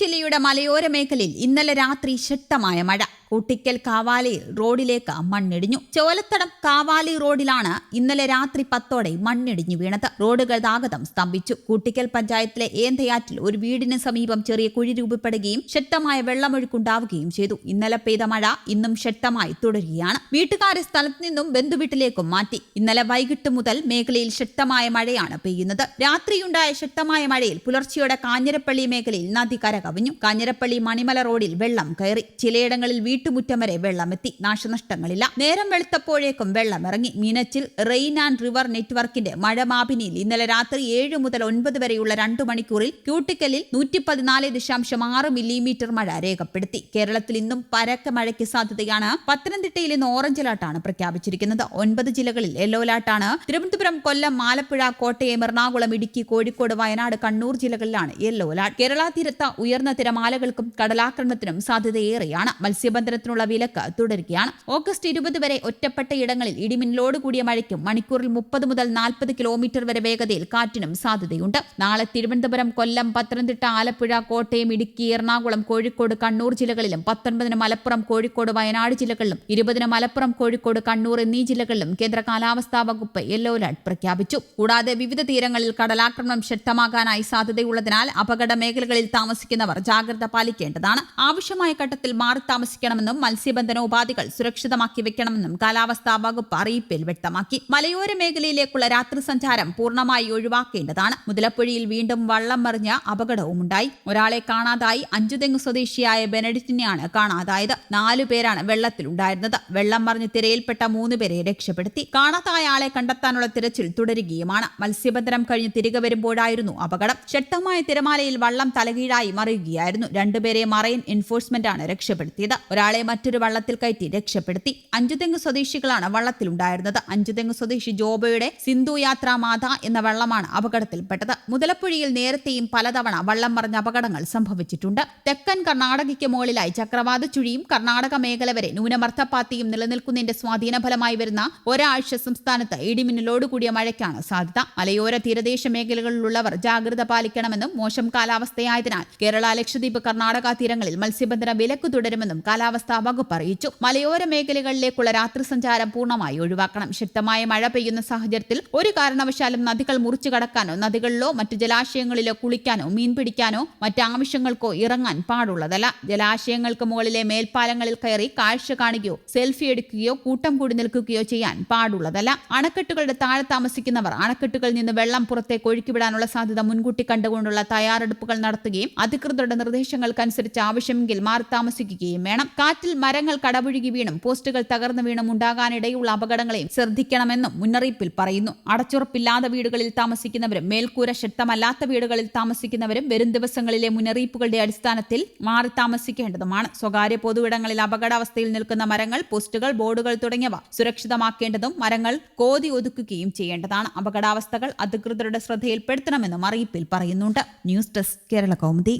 ജില്ലയുടെ മലയോര മേഖലയിൽ ഇന്നലെ രാത്രി ശക്തമായ മഴ. കൂട്ടിക്കൽ കാവാലി റോഡിലേക്ക് മണ്ണിടിഞ്ഞു. ചോലത്തടം കാവാലി റോഡിലാണ് ഇന്നലെ രാത്രി പത്തോടെ മണ്ണിടിഞ്ഞു വീണത്. റോഡ് ഗതാഗതം സ്തംഭിച്ചു. കൂട്ടിക്കൽ പഞ്ചായത്തിലെ ഏന്തയാറ്റിൽ ഒരു വീടിന് സമീപം ചെറിയ കുഴി രൂപപ്പെടുകയും ശക്തമായ വെള്ളമൊഴുക്കുണ്ടാവുകയും ചെയ്തു. ഇന്നലെ പെയ്ത മഴ ഇന്നും ശക്തമായി തുടരുകയാണ്. വീട്ടുകാരെ സ്ഥലത്ത് നിന്നും ബന്ധുവീട്ടിലേക്കും മാറ്റി. ഇന്നലെ വൈകിട്ട് മുതൽ മേഖലയിൽ ശക്തമായ മഴയാണ് പെയ്യുന്നത്. രാത്രിയുണ്ടായ ശക്തമായ മഴയിൽ പുലർച്ചെയോടെ കാഞ്ഞിരപ്പള്ളി മേഖലയിൽ നദി കരകവിഞ്ഞു കാഞ്ഞിരപ്പള്ളി മണിമല റോഡിൽ വെള്ളം കയറി. ചിലയിടങ്ങളിൽ വീട്ടുമുറ്റം വരെ വെള്ളമെത്തി. നാശനഷ്ടങ്ങളില്ല. നേരം വെളുത്തപ്പോഴേക്കും വെള്ളം ഇറങ്ങി മീനച്ചിൽ റെയിൻ ആൻഡ് റിവർ നെറ്റ്വർക്കിന്റെ മഴമാപിനിയിൽ ഇന്നലെ രാത്രി ഏഴ് മുതൽ ഒൻപത് വരെയുള്ള രണ്ടു മണിക്കൂറിൽ ക്യൂട്ടിക്കലിൽ നൂറ്റി പതിനാല് ദശാംശം ആറ് മില്ലിമീറ്റർ മഴ രേഖപ്പെടുത്തി. കേരളത്തിൽ ഇന്നും പരക്ക മഴയ്ക്ക് സാധ്യതയാണ്. പത്തനംതിട്ടയിൽ ഇന്ന് ഓറഞ്ച് അലർട്ടാണ് പ്രഖ്യാപിച്ചിരിക്കുന്നത്. ഒൻപത് ജില്ലകളിൽ യെല്ലോ അലർട്ടാണ്. തിരുവനന്തപുരം കൊല്ലം ആലപ്പുഴ കോട്ടയം എറണാകുളം ഇടുക്കി കോഴിക്കോട് വയനാട് കണ്ണൂർ ജില്ലകളിലാണ് യെല്ലോ അലർട്ട്. കേരള തീരത്ത് ഉയർന്ന തിരമാലകൾക്കും കടലാക്രമണത്തിനും സാധ്യതയേറെയാണ്. മത്സ്യബന്ധനത്തിനുള്ള വിലക്ക് തുടരുകയാണ്. ഓഗസ്റ്റ് ഇരുപത് വരെ ഒറ്റപ്പെട്ട ഇടങ്ങളിൽ ഇടിമിന്നലോട് കൂടിയ മഴയ്ക്കും മണിക്കൂറിൽ മുപ്പത് മുതൽ നാൽപ്പത് കിലോമീറ്റർ വരെ വേഗതയിൽ കാറ്റിനും സാധ്യതയുണ്ട്. നാളെ തിരുവനന്തപുരം കൊല്ലം പത്തനംതിട്ട ആലപ്പുഴ കോട്ടയം ഇടുക്കി എറണാകുളം കോഴിക്കോട് കണ്ണൂർ ജില്ലകളിലും പത്തൊൻപതിന് മലപ്പുറം കോഴിക്കോട് വയനാട് ജില്ലകളിലും ഇരുപതിന് മലപ്പുറം കോഴിക്കോട് കണ്ണൂർ എന്നീ ജില്ലകളിലും കേന്ദ്ര കാലാവസ്ഥാ വകുപ്പ് യെല്ലോ അലർട്ട് പ്രഖ്യാപിച്ചു. കൂടാതെ വിവിധ തീരങ്ങളിൽ കടലാക്രമണം ശക്തമാകാനായി സാധ്യതയുള്ളതിനാൽ അപകട മേഖലകളിൽ താമസിക്കുന്നവർ ജാഗ്രത പാലിക്കേണ്ടതാണ്. ആവശ്യമായ ഘട്ടത്തിൽ മാറി താമസിക്കണമെന്നും മത്സ്യബന്ധന ഉപാധികൾ സുരക്ഷിതമാക്കി വെക്കണമെന്നും കാലാവസ്ഥാ വകുപ്പ് അറിയിപ്പിൽ വ്യക്തമാക്കി. മലയോര മേഖലയിലേക്കുള്ള രാത്രി സഞ്ചാരം പൂർണമായി ഒഴിവാക്കേണ്ടതാണ്. മുതലപ്പുഴയിൽ വീണ്ടും വള്ളം മറിഞ്ഞ അപകടവുമുണ്ടായി. ഒരാളെ കാണാതായി അഞ്ചുതെങ്ങ് സ്വദേശിയായ ബെനഡിറ്റിനെയാണ് കാണാതായത്. നാലു പേരാണ് വെള്ളത്തിലുണ്ടായിരുന്നത്. വെള്ളം മറിഞ്ഞ് തിരയിൽപ്പെട്ട മൂന്ന് പേരെ രക്ഷപ്പെടുത്തി. കാണാതായ ആളെ കണ്ടെത്താനുള്ള തിരച്ചിൽ തുടരുകയുമാണ്. മത്സ്യബന്ധനം കഴിഞ്ഞ് തിരികെ വരുമ്പോഴായിരുന്നു അപകടം. ശക്തമായ തിരമാലയിൽ വള്ളം തലകീഴായി മറിയുകയായിരുന്നു രണ്ടുപേരെ മറൈൻ എൻഫോഴ്സ്മെന്റ് ആണ് രക്ഷപ്പെടുത്തിയത്. ഒരാളെ മറ്റൊരു വള്ളത്തിൽ കയറ്റി രക്ഷപ്പെടുത്തി. അഞ്ചുതെങ്ങ് സ്വദേശികളാണ് വള്ളത്തിലുണ്ടായിരുന്നത്. അഞ്ചുതെങ്ങ് സ്വദേശി ജോബയുടെ സിന്ധു യാത്രാ മാത എന്ന വള്ളമാണ് അപകടത്തിൽപ്പെട്ടത്. മുതലപ്പുഴയിൽ നേരത്തെയും പലതവണ വള്ളം മറിഞ്ഞ അപകടങ്ങൾ സംഭവിച്ചിട്ടുണ്ട്. തെക്കൻ കർണാടകയ്ക്ക് മുകളിലായി ചക്രവാത ചുഴിയും കർണാടക മേഖല വരെ ന്യൂനമർദ്ദപ്പാത്തിയും നിലനിൽക്കുന്നതിന്റെ സ്വാധീന ഫലമായി വരുന്ന ഒരാഴ്ച സംസ്ഥാനത്ത് ഇടിമിന്നലോടുകൂടിയ മഴയ്ക്കാണ് സാധ്യത. മലയോര തീരദേശ മേഖലകളിലുള്ളവർ ജാഗ്രത പാലിക്കണമെന്നും മോശം കാലാവസ്ഥയായതിനാൽ കേരള ലക്ഷദ്വീപ് കർണാടക തീരങ്ങളിൽ മത്സ്യബന്ധന വിലക്ക് തുടരുമെന്നും കാലാവസ്ഥാ വകുപ്പ് അറിയിച്ചു. മലയോര മേഖലകളിലേക്കുള്ള രാത്രി സഞ്ചാരം പൂർണമായി ഒഴിവാക്കണം. ശക്തമായ മഴ പെയ്യുന്ന സാഹചര്യത്തിൽ ഒരു കാരണവശാലും നദികൾ മുറിച്ചു കടക്കാനോ നദികളിലോ മറ്റു ജലാശയങ്ങളിലോ കുളിക്കാനോ മീൻ പിടിക്കാനോ മറ്റ് ആവശ്യങ്ങൾക്കോ ഇറങ്ങാൻ പാടുള്ളതല്ല. ജലാശയങ്ങൾക്ക് മുകളിലെ മേൽപ്പാലങ്ങളിൽ കയറി കാഴ്ച കാണുകയോ സെൽഫി എടുക്കുകയോ കൂട്ടം കൂടി നിൽക്കുകയോ ചെയ്യാൻ പാടുള്ളതല്ല. അണക്കെട്ടുകളുടെ താഴെ താമസിക്കുന്നവർ അണക്കെട്ടുകളിൽ നിന്ന് വെള്ളം പുറത്തേക്ക് ഒഴുക്കിവിടാനുള്ള സാധ്യത മുൻകൂട്ടി കണ്ടുകൊണ്ടുള്ള തയ്യാറെടുപ്പുകൾ നടത്തുകയും അധികൃതരുടെ നിർദ്ദേശങ്ങൾക്കനുസരിച്ച് ആവശ്യമെങ്കിൽ മാറി താമസിക്കുകയും വേണം. കാറ്റിൽ മരങ്ങൾ കടപുഴുകി വീണും പോസ്റ്റുകൾ തകർന്നു വീണും ഉണ്ടാകാനിടയുള്ള അപകടങ്ങളെയും ശ്രദ്ധിക്കണമെന്നും മുന്നറിയിപ്പിൽ പറയുന്നു. അടച്ചുറപ്പില്ലാത്ത വീടുകളിൽ താമസിക്കുന്നവരും മേൽക്കൂര ശക്തമല്ലാത്ത വീടുകളിൽ താമസിക്കുന്നവരും വരും ദിവസങ്ങളിലെ മുന്നറിയിപ്പുകളുടെ അടിസ്ഥാനത്തിൽ മാറി താമസിക്കേണ്ടതുമാണ്. സ്വകാര്യ പൊതുവിടങ്ങളിൽ അപകടാവസ്ഥയിൽ നിൽക്കുന്ന മരങ്ങൾ പോസ്റ്റുകൾ ബോർഡുകൾ തുടങ്ങിയവ സുരക്ഷിതമാക്കേണ്ടതും മരങ്ങൾ കോതി ഒതുക്കുകയും ചെയ്യേണ്ടതാണ്. അപകടാവസ്ഥകൾ അധികൃതരുടെ ശ്രദ്ധയിൽപ്പെടുത്തണമെന്നും അറിയിപ്പിൽ പറയുന്നുണ്ട്. News desk Kerala Kaumudi.